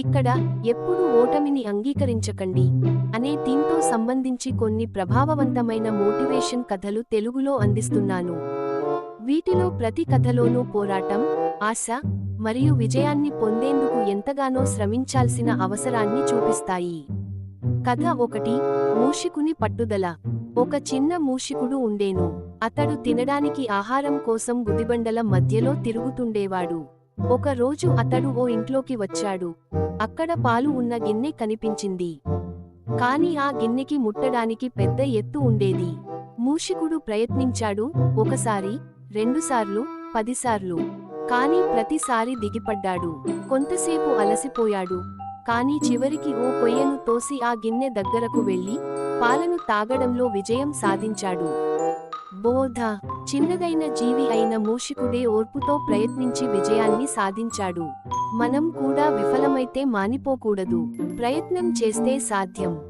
ఇక్కడ ఎప్పుడూ ఓటమిని అంగీకరించకండి అనే థీమ్తో సంబంధించి కొన్ని ప్రభావవంతమైన మోటివేషన్ కథలు తెలుగులో అందిస్తున్నాను. వీటిలో ప్రతి కథలోనూ పోరాటం ఆశ మరియు విజయాన్ని పొందేందుకు ఎంతగానో శ్రమించాల్సిన అవసరాన్ని చూపిస్తాయి. కథ ఒకటి మూషికుని పట్టుదల. ఒక చిన్న మూషికుడు ఉండేను. అతడు తినడానికి ఆహారం కోసం గుదిబండల మధ్యలో తిరుగుతుండేవాడు. ఒక రోజు అతడు ఓ ఇంట్లోకి వచ్చాడు. అక్కడ పాలు ఉన్న గిన్నె కనిపించింది. కాని ఆ గిన్నెకి ముట్టడానికి పెద్ద ఎత్తు ఉండేది. మూషికుడు ప్రయత్నించాడు ఒకసారి రెండుసార్లు పదిసార్లు. కాని ప్రతిసారి దిగిపడ్డాడు. కొంతసేపు అలసిపోయాడు. కాని చివరికి ఓ కొయ్యను తోసి ఆ గిన్నె దగ్గరకు వెళ్ళి పాలను తాగడంలో విజయం సాధించాడు. బోధ. చిన్నదైన జీవి అయిన మూషికుడే ఓర్పుతో ప్రయత్నించి విజయాన్ని సాధించాడు. మనం కూడా విఫలమైతే మానిపోకూడదు. ప్రయత్నం చేస్తే సాధ్యం.